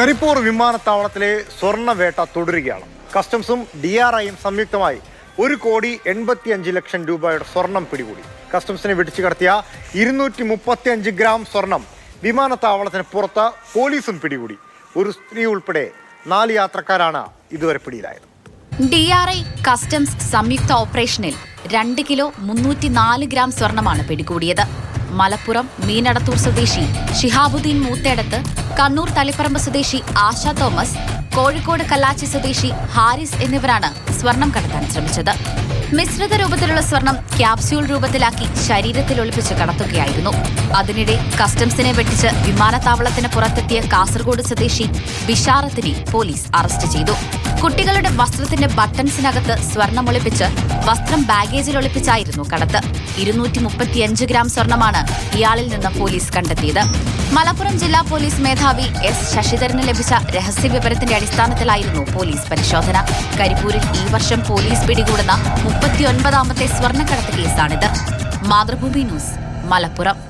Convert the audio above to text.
കരിപ്പൂർ വിമാനത്താവളത്തിലെ സ്വർണവേട്ട തുടരുകയാണ്. കസ്റ്റംസും D R ഐയും സംയുക്തമായി ഒരു കോടി എൺപത്തിയഞ്ച് ലക്ഷം രൂപയുടെ സ്വർണം പിടികൂടി. കസ്റ്റംസിനെ വെടിച്ചു കടത്തിയ ഇരുന്നൂറ്റി മുപ്പത്തിയഞ്ച് ഗ്രാം സ്വർണം വിമാനത്താവളത്തിന് പുറത്ത് പോലീസും പിടികൂടി. ഒരു സ്ത്രീ ഉൾപ്പെടെ നാല് യാത്രക്കാരാണ് ഇതുവരെ പിടിയിലായത്. ഡി ആർ ഐ കസ്റ്റംസ് സംയുക്ത ഓപ്പറേഷനിൽ രണ്ട് കിലോ മുന്നൂറ്റി നാല് ഗ്രാം സ്വർണമാണ് പിടികൂടിയത്. മലപ്പുറം മീനടത്തൂർ സ്വദേശി ഷിഹാബുദ്ദീൻ മൂത്തേടത്ത് കണ്ണൂർ തളിപ്പറമ്പ് സ്വദേശി ആശ തോമസ് കോഴിക്കോട് കല്ലാച്ചി സ്വദേശി ഹാരിസ് എന്നിവരാണ് സ്വർണം കടത്താൻ ശ്രമിച്ചത്. മിശ്രിത രൂപത്തിലുള്ള സ്വർണം ക്യാപ്സ്യൂൾ രൂപത്തിലാക്കി ശരീരത്തിൽ ഒളിപ്പിച്ച് കടത്തുകയായിരുന്നു. അതിനിടെ കസ്റ്റംസിനെ വെട്ടിച്ച് വിമാനത്താവളത്തിന് പുറത്തെത്തിയ കാസർഗോഡ് സ്വദേശി ബിഷാറത്തിനെ പോലീസ് അറസ്റ്റ് ചെയ്തു. കുട്ടികളുടെ വസ്ത്രത്തിന്റെ ബട്ടൺസിനകത്ത് സ്വർണം ഒളിപ്പിച്ച് വസ്ത്രം ബാഗേജിൽ ഒളിപ്പിച്ചായിരുന്നു കടത്ത്. ഇരുന്നൂറ്റി മുപ്പത്തിയഞ്ച് ഗ്രാം സ്വർണമാണ് ഇയാളിൽ നിന്ന് പോലീസ് കണ്ടെത്തിയത്. മലപ്പുറം ജില്ലാ പോലീസ് മേധാവി എസ് ശശിധരന് ലഭിച്ച രഹസ്യ വിവരത്തിന്റെ അടിസ്ഥാനത്തിലായിരുന്നു പോലീസ് പരിശോധന. കരിപ്പൂരിൽ ഈ വർഷം പോലീസ് പിടികൂടുന്ന മുപ്പത്തിയൊൻപതാമത്തെ സ്വർണക്കടത്ത് കേസാണിത്. മാതൃഭൂമി ന്യൂസ് മലപ്പുറം.